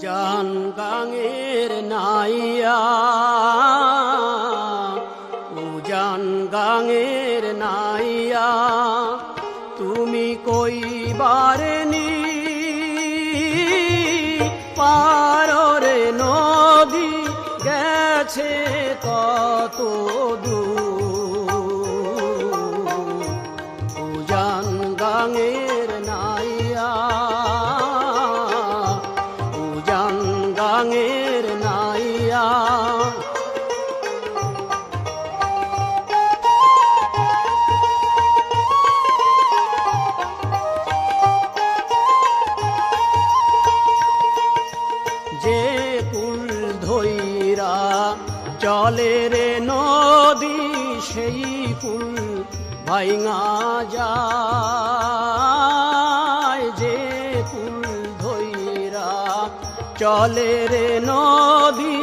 উজান গাঙের নাইয়া উজান গাঙের নাইয়া, তুমি কইবারে নি পাররে নদী গেছে কত দূর। উজান গাঙের গাঙের নাইয়া। যে কুল ধৈরা চলে রে নদী সেই কুল ভাইঙা যায়। চলে রে নদী